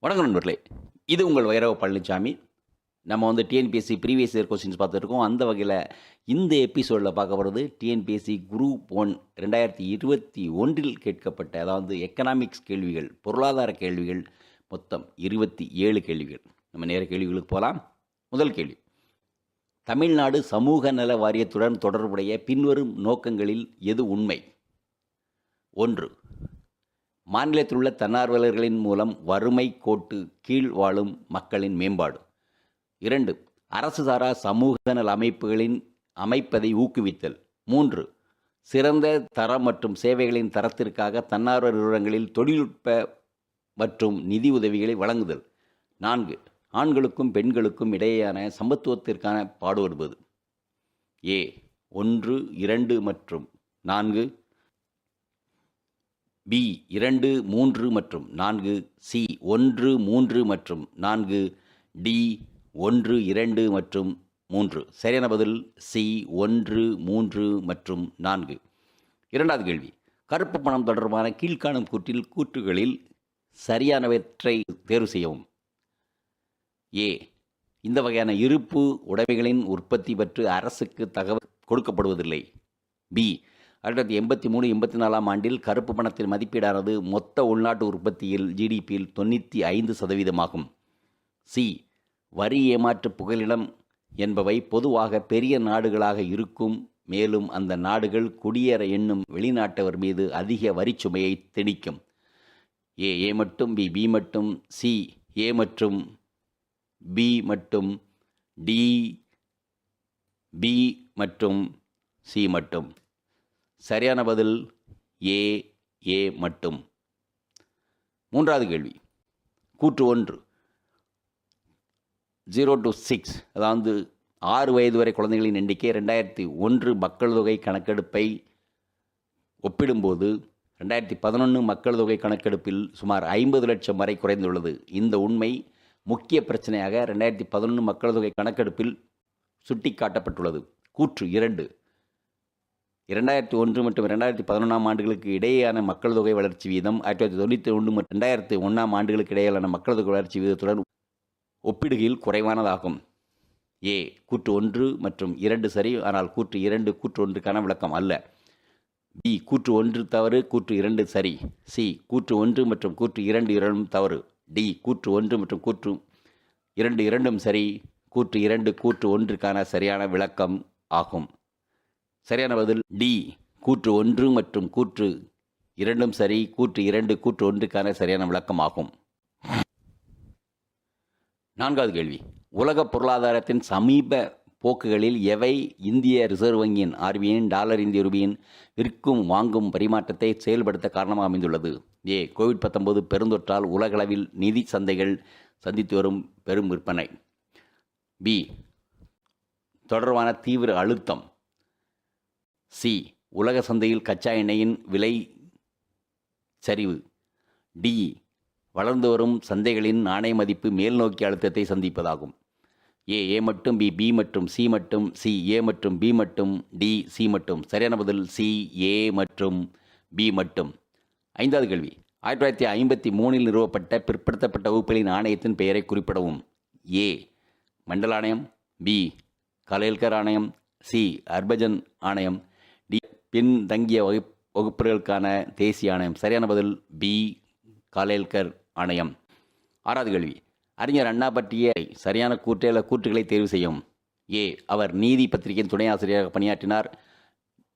வணக்கம் நண்பர்களே. இது உங்கள் வைரவ பழனிசாமி நம்ம வந்து டிஎன்பிஎஸ்சி ப்ரீவியஸ் இயர் கொஸ்டின்ஸ் பார்த்துருக்கோம் அந்த வகையில் இந்த எபிசோடில் பார்க்க போகிறது டிஎன்பிஎஸ்சி குரூப் ஒன் ரெண்டாயிரத்தி இருபத்தி ஒன்றில் கேட்கப்பட்ட அதாவது எக்கனாமிக்ஸ் கேள்விகள் பொருளாதார கேள்விகள் மொத்தம் இருபத்தி ஏழு கேள்விகள். நம்ம நேர கேள்விகளுக்கு போகலாம். முதல் கேள்வி. தமிழ்நாடு சமூக நல வாரியத்துடன் தொடர்புடைய பின்வரும் நோக்கங்களில் எது உண்மை? ஒன்று மாநிலத்தில் உள்ள தன்னார்வலர்களின் மூலம் வறுமை கோட்டு கீழ் வாழும் மக்களின் மேம்பாடு. இரண்டு அரசு சாரா சமூக நல அமைப்புகளின் அமைப்பதை ஊக்குவித்தல். மூன்று சிறந்த தரம் மற்றும் சேவைகளின் தரத்திற்காக தன்னார்வ நிறுவனங்களில் தொழில்நுட்ப மற்றும் நிதி உதவிகளை வழங்குதல். நான்கு ஆண்களுக்கும் பெண்களுக்கும் இடையேயான சமத்துவத்திற்கான பாடுபடுவது. ஏ ஒன்று இரண்டு மற்றும் நான்கு பி இரண்டு மூன்று மற்றும் நான்கு. சி ஒன்று மூன்று மற்றும் நான்கு. டி ஒன்று இரண்டு மற்றும் மூன்று. சரியான பதில் சி ஒன்று மூன்று மற்றும் நான்கு. இரண்டாவது கேள்வி. கருப்பு பணம் தொடர்பான கீழ்காணும் கூற்றில் கூற்றுகளில் சரியானவற்றை தேர்வு செய்யவும். ஏ இந்த வகையான இருப்பு உடைமைகளின் உற்பத்தி பற்றி அரசுக்கு தகவல் கொடுக்கப்படுவதில்லை. பி ஆயிரத்தி தொள்ளாயிரத்தி எண்பத்தி மூணு எண்பத்தி நாலாம் ஆண்டில் கருப்பு பணத்தின் மதிப்பீடானது மொத்த உள்நாட்டு உற்பத்தியில் ஜிடிபியில் தொண்ணூற்றி ஐந்து சதவீதமாகும். சி வரி ஏமாற்று புகலிடம் என்பவை பொதுவாக பெரிய நாடுகளாக இருக்கும். மேலும் அந்த நாடுகள் குடியேற எண்ணும் வெளிநாட்டவர் மீது அதிக வரிச்சுமையை திணிக்கும். ஏ ஏ மட்டும் பி பி மட்டும் சி ஏ மற்றும் பி மற்றும் டி பி மற்றும் சி மட்டும். சரியான பதில் ஏ ஏ மட்டும். மூன்றாவது கேள்வி. கூற்று ஒன்று. ஜீரோ டு சிக்ஸ் அதாவது ஆறு வயது வரை குழந்தைகளின் எண்ணிக்கை ரெண்டாயிரத்தி ஒன்று மக்கள் தொகை கணக்கெடுப்பை ஒப்பிடும்போது ரெண்டாயிரத்தி பதினொன்று மக்கள் தொகை கணக்கெடுப்பில் சுமார் ஐம்பது லட்சம் வரை குறைந்துள்ளது. இந்த உண்மை முக்கிய பிரச்சனையாக ரெண்டாயிரத்தி பதினொன்று மக்கள் தொகை கணக்கெடுப்பில் சுட்டிக்காட்டப்பட்டுள்ளது. கூற்று இரண்டு. இரண்டாயிரத்தி ஒன்று மற்றும் இரண்டாயிரத்தி பதினொன்றாம் ஆண்டுகளுக்கு இடையேயான மக்கள் தொகை வளர்ச்சி வீதம் ஆயிரத்தி தொள்ளாயிரத்தி தொண்ணூற்றி ஒன்று மற்றும் ரெண்டாயிரத்தி ஒன்றாம் ஆண்டுகளுக்கு இடையிலான மக்கள் தொகை வளர்ச்சி வீதத்துடன் ஒப்பிடுகையில் குறைவானதாகும். ஏ கூற்று ஒன்று மற்றும் இரண்டு சரி ஆனால் கூற்று இரண்டு கூற்று ஒன்றுக்கான விளக்கம் அல்ல. பி கூற்று ஒன்று தவறு கூற்று இரண்டு சரி. சி கூற்று ஒன்று மற்றும் கூற்று இரண்டு இரண்டும் தவறு. டி கூற்று ஒன்று மற்றும் கூற்று இரண்டு இரண்டும் சரி கூற்று இரண்டு கூற்று ஒன்றுக்கான சரியான விளக்கம் ஆகும். சரியான பதில் டி. கூற்று ஒன்று மற்றும் கூற்று இரண்டும் சரி. கூற்று இரண்டு கூற்று ஒன்றுக்கான சரியான விளக்கமாகும். நான்காவது கேள்வி. உலக பொருளாதாரத்தின் சமீப போக்குகளில் எவை இந்திய ரிசர்வ் வங்கியின் ஆர்பிஐயின் டாலர் இந்திய ரூபியின் விற்கும் வாங்கும் பரிமாற்றத்தை செயல்படுத்த காரணமாக அமைந்துள்ளது? ஏ. கோவிட் பத்தொன்பது பெருந்தொற்றால் உலகளவில் நிதி சந்தைகள் சந்தித்து வரும் பெரும் விற்பனை. பி. தொடர்பான தீவிர அழுத்தம். சி உலக சந்தையில் கச்சா எண்ணெயின் விலை சரிவு. டி வளர்ந்து வரும் சந்தைகளின் நாணய மதிப்பு மேல் நோக்கி அழுத்தத்தை சந்திப்பதாகும். ஏ ஏ மட்டும் பி பி மற்றும் சி மட்டும் சி ஏ மற்றும் பி மட்டும் டி சி மட்டும். சரியான பதில் சி ஏ மற்றும் பி மட்டும். ஐந்தாவது கேள்வி. ஆயிரத்தி தொள்ளாயிரத்தி ஐம்பத்தி மூணில் நிறுவப்பட்ட பிற்படுத்தப்பட்ட வகுப்புகளின் ஆணையத்தின் பெயரை குறிப்பிடவும். ஏ மண்டல ஆணையம் பி கலேல்கர் ஆணையம் சி அர்பஜன் ஆணையம். பின் பின்தங்கிய வகுப் வகுப்புகளுக்கான தேசிய ஆணையம். சரியான பதில் பி. காலேல்கர் ஆணையம். ஆறாவது கேள்வி. அறிஞர் அண்ணா பற்றிய சரியான கூற்று கூற்றுகளை தேர்வு செய்யும். ஏ. அவர் நீதி பத்திரிகையின் துணை ஆசிரியராக பணியாற்றினார்.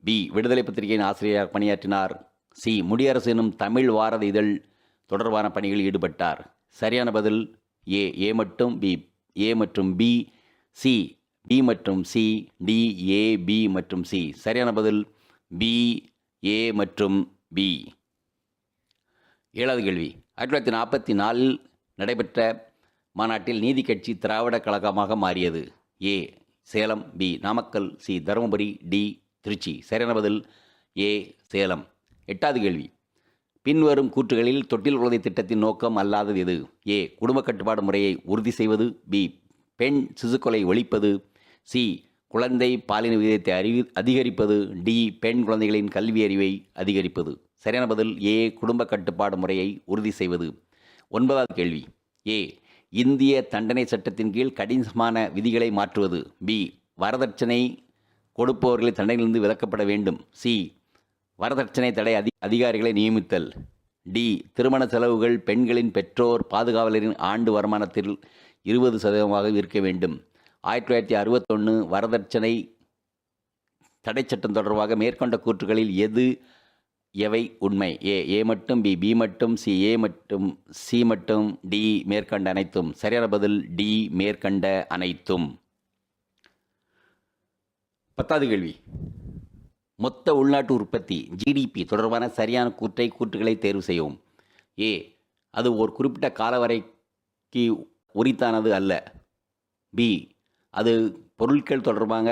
பி. விடுதலை பத்திரிகையின் ஆசிரியராக பணியாற்றினார். சி. முடியரசு எனும் தமிழ் வாரத இதழ் தொடர்பான பணிகளில் ஈடுபட்டார். சரியான பதில் ஏ. ஏ மட்டும் பி. ஏ மற்றும் பி. சி. பி மற்றும் சி. டி. ஏ. பி மற்றும் சி. சரியான பதில் பி ஏ மற்றும் பி ஏழாவது கேள்வி. ஆயிரத்தி தொள்ளாயிரத்தி நாற்பத்தி நாலில் நடைபெற்ற மாநாட்டில் நீதி கட்சி திராவிட கழகமாக மாறியது. A Salem. B Namakkal. C Dharmapuri. D Tiruchi. சரியான பதில் ஏ சேலம். எட்டாவது கேள்வி. பின்வரும் கூற்றுகளில் தொட்டில் குழந்தை திட்டத்தின் நோக்கம் அல்லாதது எது? ஏ குடும்ப கட்டுப்பாடு முறையை உறுதி செய்வது. பி பெண் சிசுக்கொலை ஒழிப்பது. சி குழந்தை பாலின விகிதத்தை அறிவி அதிகரிப்பது டி பெண் குழந்தைகளின் கல்வி அறிவை அதிகரிப்பது. சரியான பதில் ஏ குடும்ப கட்டுப்பாடு முறையை உறுதி செய்வது. ஒன்பதாவது கேள்வி. ஏ இந்திய தண்டனை சட்டத்தின் கீழ் கடினமான விதிகளை மாற்றுவது. பி வரதட்சணை கொடுப்பவர்களை தண்டனையிலிருந்து விலக்கப்பட வேண்டும். சி வரதட்சணை தடை அதி அதிகாரிகளை நியமித்தல். டி திருமண செலவுகள் பெண்களின் பெற்றோர் பாதுகாவலரின் ஆண்டு வருமானத்தில் இருபது சதவீதமாக இருக்க வேண்டும். ஆயிரத்தி தொள்ளாயிரத்தி அறுபத்தொன்று வரதட்சணை தடை சட்டம் தொடர்பாக மேற்கொண்ட கூற்றுகளில் எது எவை உண்மை? ஏ ஏ மட்டும் பி பி மட்டும் சி ஏ மட்டும் சி மட்டும் டி மேற்கண்ட அனைத்தும். சரியான பதில் டி மேற்கண்ட அனைத்தும். பத்தாவது கேள்வி. மொத்த உள்நாட்டு உற்பத்தி ஜிடிபி தொடர்பான சரியான கூற்றை கூற்றுகளை தேர்வு செய்யவும். ஏ அது ஒரு குறிப்பிட்ட காலவரைக்கு உரித்தானது அல்ல. பி அது பொருட்கள் தொடர்பாக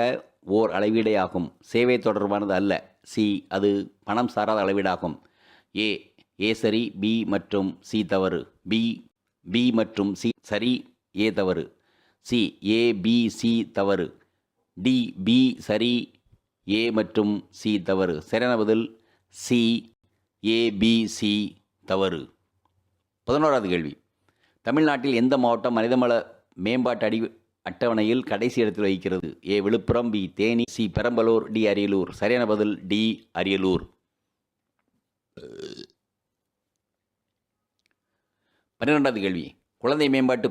ஓர் அளவீடே ஆகும் சேவை தொடர்பானது அல்ல. சி அது பணம் சாராத அளவீடாகும். ஏ ஏ சரி பி மற்றும் சி தவறு. பி பி மற்றும் சி சரி ஏ தவறு. சி ஏ பி சி தவறு. டி பி சரி ஏ மற்றும் சி தவறு. சரியான பதில் சி ஏ பி சி தவறு. பதினோராவது கேள்வி. தமிழ்நாட்டில் எந்த மாவட்டம் மனிதமல மேம்பாட்டு அடி அட்டவணையில் கடைசி இடத்தில் வகிக்கிறது A. Viluppuram B. Theni C. Perambalur D. Ariyalur. சரியான பதில் டி. அரியலூர். பன்னிரெண்டாவது கேள்வி. குழந்தை மேம்பாட்டு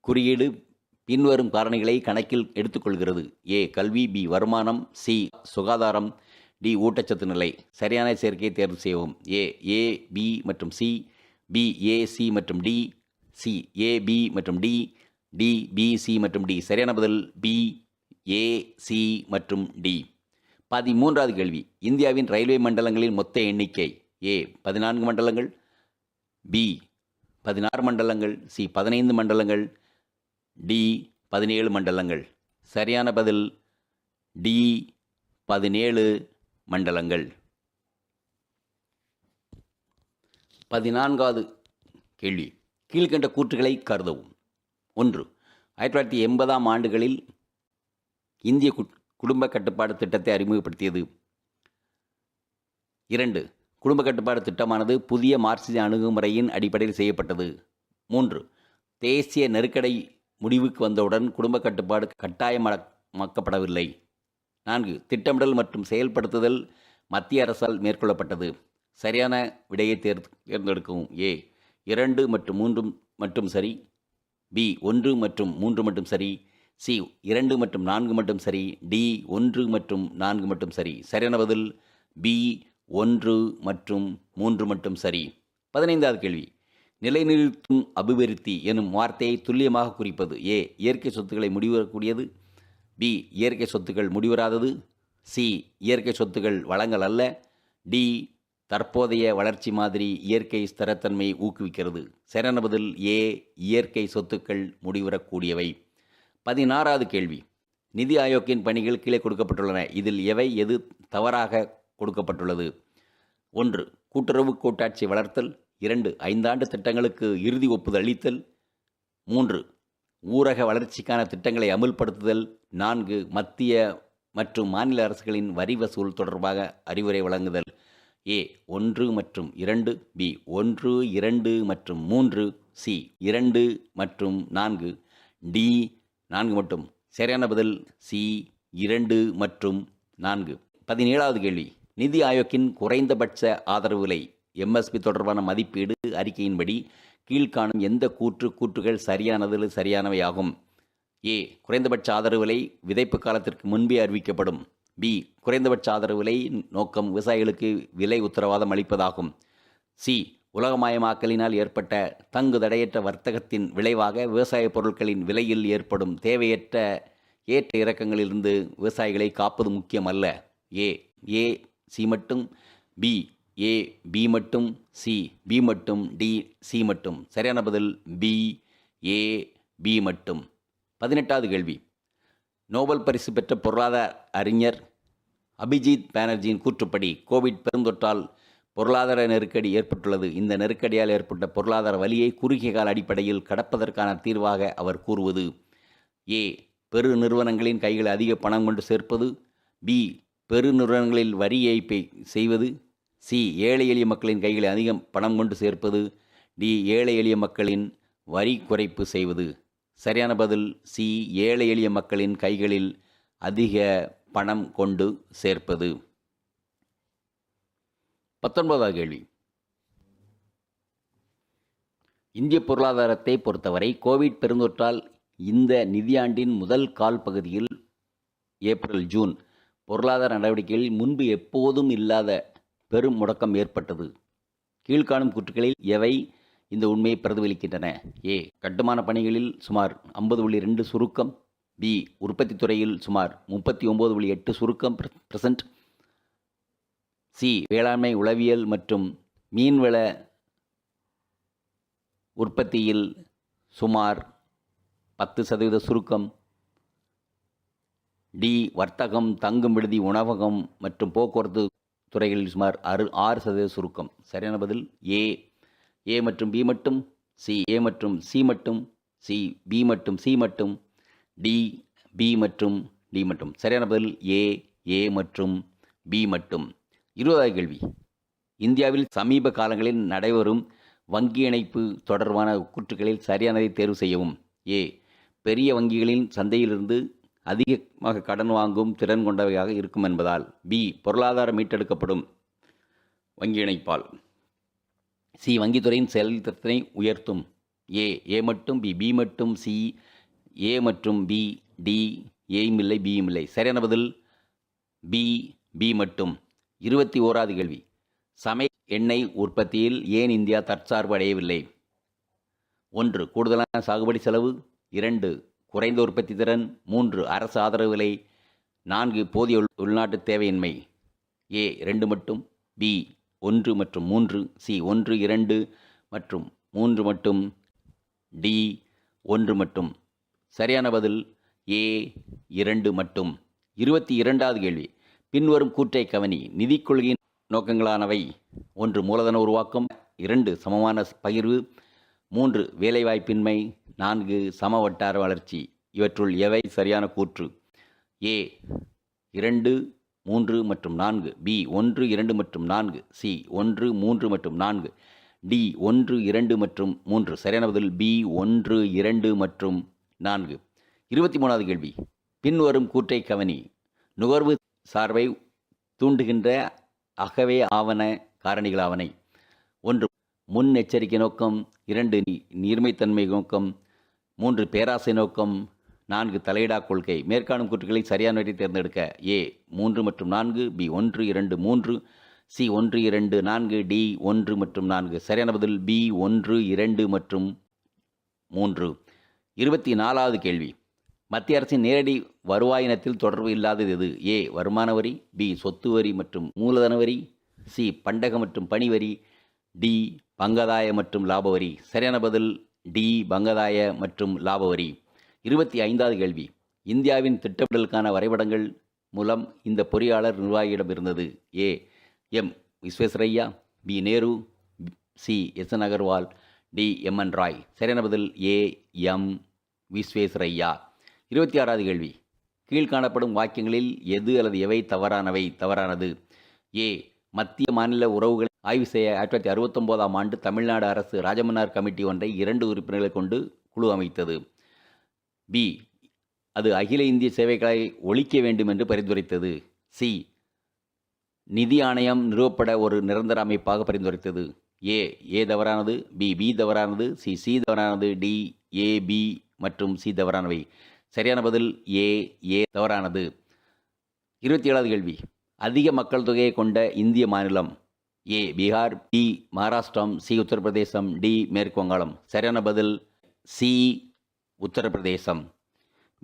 குறியீடு பின்வரும் காரணிகளை கணக்கில் எடுத்துக்கொள்கிறது. ஏ. கல்வி பி. வருமானம் சி. சுகாதாரம் டி. ஊட்டச்சத்து நிலை. சரியான சேர்க்கையை தேர்வு செய்யவும். ஏ. ஏ பி மற்றும் சி. பி. ஏ சி மற்றும் டி. சி. ஏ பி மற்றும் டி. டி பி சி மற்றும் டி சரியான பதில் பி ஏ சி மற்றும் டி பதிமூன்றாவது கேள்வி. இந்தியாவின் ரயில்வே மண்டலங்களின் மொத்த எண்ணிக்கை ஏ பதினான்கு மண்டலங்கள் பி பதினாறு மண்டலங்கள் சி பதினைந்து மண்டலங்கள் டி பதினேழு மண்டலங்கள். சரியான பதில் டி பதினேழு மண்டலங்கள். பதினான்காவது கேள்வி. கீழ்கண்ட கூற்றுகளை கருதவும். ஒன்று. ஆயிரத்தி தொள்ளாயிரத்தி எண்பதாம் ஆண்டுகளில் இந்திய குடும்ப கட்டுப்பாடு திட்டத்தை அறிமுகப்படுத்தியது. இரண்டு. குடும்ப கட்டுப்பாடு திட்டமானது புதிய மார்க்சிய அணுகுமுறையின் அடிப்படையில் செய்யப்பட்டது. மூன்று. தேசிய நெருக்கடி முடிவுக்கு வந்தவுடன் குடும்ப கட்டுப்பாடு கட்டாயமாக்கப்படவில்லை. நான்கு. திட்டமிடல் மற்றும் செயல்படுத்துதல் மத்திய அரசால் மேற்கொள்ளப்பட்டது. சரியான விடையை தேர் தேர்ந்தெடுக்கவும். ஏ. இரண்டு மற்றும் மூன்றும் மட்டும் சரி. பி ஒன்று மற்றும் மூன்று மட்டும் சரி சி இரண்டு மற்றும் நான்கு மட்டும் சரி டி ஒன்று மற்றும் நான்கு மட்டும் சரி. சரியான பதில் பி ஒன்று மற்றும் மூன்று மட்டும் சரி. பதினைந்தாவது கேள்வி. நிலைநிறுத்தும் அபிவிருத்தி எனும் வார்த்தையை துல்லியமாக குறிப்பது ஏ இயற்கை சொத்துக்களை முடிவரக்கூடியது பி இயற்கை சொத்துக்கள் முடிவராதது சி இயற்கை சொத்துக்கள் வளங்கள் அல்ல டி தற்போதைய வளர்ச்சி மாதிரி இயற்கை ஸ்திரத்தன்மையை ஊக்குவிக்கிறது. சரணபதில் ஏ இயற்கை சொத்துக்கள் முடிவரக்கூடியவை பதினாறாவது கேள்வி. நிதி ஆயோக்கின் பணிகள் கீழே கொடுக்கப்பட்டுள்ளன. இதில் எவை எது தவறாக கொடுக்கப்பட்டுள்ளது? ஒன்று கூட்டுறவு கூட்டாட்சி வளர்த்தல். இரண்டு ஐந்தாண்டு திட்டங்களுக்கு இறுதி ஒப்புதல் அளித்தல். மூன்று ஊரக வளர்ச்சிக்கான திட்டங்களை அமுல்படுத்துதல். நான்கு மத்திய மற்றும் மாநில அரசுகளின் வரி வசூல் தொடர்பாக அறிவுரை வழங்குதல். ஏ ஒன்று மற்றும் இரண்டு பி ஒன்று இரண்டு மற்றும் மூன்று சி இரண்டு மற்றும் நான்கு டி நான்கு மட்டும். சரியான பதில் சி இரண்டு மற்றும் நான்கு. பதினேழாவது கேள்வி. நிதி ஆயோக்கின் குறைந்தபட்ச ஆதரவு விலை எம்எஸ்பி தொடர்பான மதிப்பீடு அறிக்கையின்படி கீழ்காணும் எந்த கூற்று கூற்றுகள் சரியானது சரியானவையாகும்? ஏ குறைந்தபட்ச ஆதரவு விலை விதைப்பு காலத்திற்கு முன்பே அறிவிக்கப்படும். பி குறைந்தபட்ச ஆதரவு விலை நோக்கம் விவசாயிகளுக்கு விலை உத்தரவாதம் அளிப்பதாகும். சி உலகமயமாக்கலினால் ஏற்பட்ட தங்கு தடையற்ற வர்த்தகத்தின் விளைவாக விவசாயப் பொருட்களின் விலையில் ஏற்படும் தேவையற்ற ஏற்ற இறக்கங்களிலிருந்து விவசாயிகளை காப்பது முக்கியம் அல்ல. ஏ ஏ சி மட்டும் பி ஏ பி மட்டும் சி பி மட்டும் டி சி மட்டும். சரியான பதில் பி ஏ பி மட்டும். பதினெட்டாவது கேள்வி. நோபல் பரிசு பெற்ற பொருளாதார அறிஞர் அபிஜித் பானர்ஜியின் கூற்றுப்படி கோவிட் பெருந்தொற்றால் பொருளாதார நெருக்கடி ஏற்பட்டுள்ளது. இந்த நெருக்கடியால் ஏற்பட்ட பொருளாதார வலியை குறுகிய கால அடிப்படையில் கடப்பதற்கான தீர்வாக அவர் கூறுவது ஏ பெரு நிறுவனங்களின் கையில் அதிக பணம் கொண்டு சேர்ப்பது பி பெரு நிறுவனங்களில் வரி ஏய்ப்பை செய்வது சி ஏழை எளிய மக்களின் கைகளை அதிகம் பணம் கொண்டு சேர்ப்பது டி ஏழை எளிய மக்களின் வரி குறைப்பு செய்வது. சரியான பதில் சி ஏழை எளிய மக்களின் கைகளில் அதிக பணம் கொண்டு சேர்ப்பது. பத்தொன்பதாவது கேள்வி. இந்திய பொருளாதாரத்தை பொறுத்தவரை கோவிட் பெருந்தொற்றால் இந்த நிதியாண்டின் முதல் கால் பகுதியில் ஏப்ரல் ஜூன் பொருளாதார நடவடிக்கைகளில் முன்பு எப்போதும் இல்லாத பெரும் முடக்கம் ஏற்பட்டது. கீழ்காணும் கூற்றுகளில் எவை? இந்த உண்மையை பிரதிபலிக்கின்றன. ஏ கட்டுமான பணிகளில் சுமார் ஐம்பது புள்ளி ரெண்டு சுருக்கம். பி உற்பத்தி துறையில் சுமார் முப்பத்தி ஒம்பது புள்ளி எட்டு சுருக்கம் பிரசன்ட் சி வேளாண்மை உளவியல் மற்றும் மீன்வள உற்பத்தியில் சுமார் பத்து சதவீத சுருக்கம். டி வர்த்தகம் தங்கும் விடுதி உணவகம் மற்றும் போக்குவரத்து துறைகளில் சுமார் அறு ஆறு சதவீத சுருக்கம். சரியான பதில்? ஏ ஏ மற்றும் பி மட்டும் சி ஏ மற்றும் சி மட்டும் சி பி மற்றும் சி மட்டும் டி பி மற்றும் டி மட்டும். சரியான பதில் ஏ ஏ மற்றும் பி மட்டும். இருபதாவது கேள்வி. இந்தியாவில் சமீப காலங்களில் நடைபெறும் வங்கி இணைப்பு தொடர்பான கூற்றுகளில் சரியானதை தேர்வு செய்யவும். ஏ பெரிய வங்கிகளின் சந்தையிலிருந்து அதிகமாக கடன் வாங்கும் திறன் கொண்டவையாக இருக்கும் என்பதால். பி பொருளாதாரம் மீட்டெடுக்கப்படும் வங்கி இணைப்பால். சி வங்கித்துறையின் செயல்திறனை உயர்த்தும். ஏ ஏ மட்டும் பி பி மட்டும் சி ஏ மற்றும் பி டி ஏயும் இல்லை பியும் இல்லை. சரியான பதில்? பி பி மட்டும். இருபத்தி ஓராவது கேள்வி. சமை எண்ணெய் உற்பத்தியில் ஏன் இந்தியா தற்சார்பு அடையவில்லை? ஒன்று கூடுதலான சாகுபடி செலவு. இரண்டு குறைந்த உற்பத்தி திறன். மூன்று அரசு ஆதரவு விலை. நான்கு போதிய உள் உள்நாட்டு தேவையின்மை. ஏ ரெண்டு மட்டும். பி ஒன்று மற்றும் மூன்று சி ஒன்று இரண்டு மற்றும் மூன்று மட்டும் டி ஒன்று மட்டும். சரியான பதில் ஏ இரண்டு மட்டும். இருபத்தி இரண்டாவது கேள்வி. பின்வரும் கூற்றை கவனி. நிதிக் கொள்கையின் நோக்கங்களானவை. ஒன்று மூலதன உருவாக்கம். இரண்டு சமமான பகிர்வு. மூன்று வேலைவாய்ப்பின்மை. நான்கு சம வட்டார வளர்ச்சி. இவற்றுள் எவை? சரியான கூற்று. ஏ இரண்டு மூன்று மற்றும் நான்கு பி ஒன்று இரண்டு மற்றும் நான்கு சி ஒன்று மூன்று மற்றும் நான்கு டி ஒன்று இரண்டு மற்றும் மூன்று. சரியான பதில் பி ஒன்று இரண்டு மற்றும் நான்கு. இருபத்தி மூணாவது கேள்வி. பின்வரும் கூற்றை கவனி. நுகர்வு சார்பை தூண்டுகின்ற அகவே ஆவண காரணிகளாவனை ஒன்று முன் எச்சரிக்கை நோக்கம். இரண்டு நீர்மைத்தன்மை நோக்கம். மூன்று பேராசை நோக்கம். நான்கு தலையிடா கொள்கை. மேற்காணும் கூற்றுகளை சரியானவற்றை தேர்ந்தெடுக்க ஏ மூன்று மற்றும் நான்கு பி ஒன்று இரண்டு மூன்று சி ஒன்று இரண்டு நான்கு டி ஒன்று மற்றும் நான்கு. சரியான பதில் பி ஒன்று இரண்டு மற்றும் மூன்று. இருபத்தி நாலாவது கேள்வி. மத்திய அரசின் நேரடி வருவாயினத்தில் தொடர்பு இல்லாதது எது? ஏ வருமான வரி பி சொத்து வரி மற்றும் மூலதன வரி சி பண்டக மற்றும் பணி வரி டி பங்கதாய மற்றும் லாப வரி. சரியான பதில் டி பங்கதாய மற்றும் லாப வரி. இருபத்தி ஐந்தாவது கேள்வி. இந்தியாவின் திட்டமிடலுக்கான வரைபடங்கள் மூலம் இந்த பொறியாளர் நிர்வாகியிடம் இருந்தது A. M. Visvesvaraya B. Nehru C. S. N. Agarwal D. M. N. Roy. சரியான பதில் ஏ. எம். விஸ்வேஸ்வரையா இருபத்தி ஆறாவது கேள்வி. கீழ்காணப்படும் வாக்கியங்களில் எது அல்லது எவை தவறானவை? தவறானது. ஏ. மத்திய மாநில உறவுகளை ஆய்வு செய்ய ஆயிரத்தி தொள்ளாயிரத்தி அறுபத்தொம்போதாம் ஆண்டு தமிழ்நாடு அரசு ராஜமன்னார் கமிட்டி ஒன்றை இரண்டு உறுப்பினர்களை கொண்டு குழு அமைத்தது. பி. அது அகில இந்திய சேவைகளை ஒழிக்க வேண்டும் என்று பரிந்துரைத்தது. சி. நிதி ஆணையம் நிறுவப்பட ஒரு நிரந்தர அமைப்பாக பரிந்துரைத்தது. ஏ. ஏ தவறானது பி. பி தவறானது சி. சி தவறானது டி. ஏ பி மற்றும் சி தவறானவை. சரியான பதில் ஏ. ஏ தவறானது. இருபத்தி ஏழாவது கேள்வி. அதிக மக்கள் தொகையை கொண்ட இந்திய மாநிலம். A. Bihar B. Maharashtra C. Uttar Pradesh D. மேற்கு வங்காளம். சரியான பதில் சி. உத்தரப்பிரதேசம்.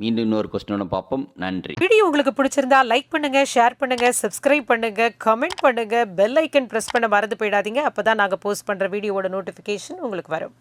மீண்டும் இன்னொரு கொஸ்டினோட பார்ப்போம். நன்றி. வீடியோ உங்களுக்கு பிடிச்சிருந்தா லைக் பண்ணுங்க ஷேர் பண்ணுங்க சப்ஸ்கிரைப் பண்ணுங்க கமெண்ட் பண்ணுங்க பெல் ஐக்கன் பிரஸ் பண்ண மறந்து போயிடாதீங்க. அப்பதான் நாங்க போஸ்ட் பண்ற வீடியோவோட நோட்டிபிகேஷன் உங்களுக்கு வரும்.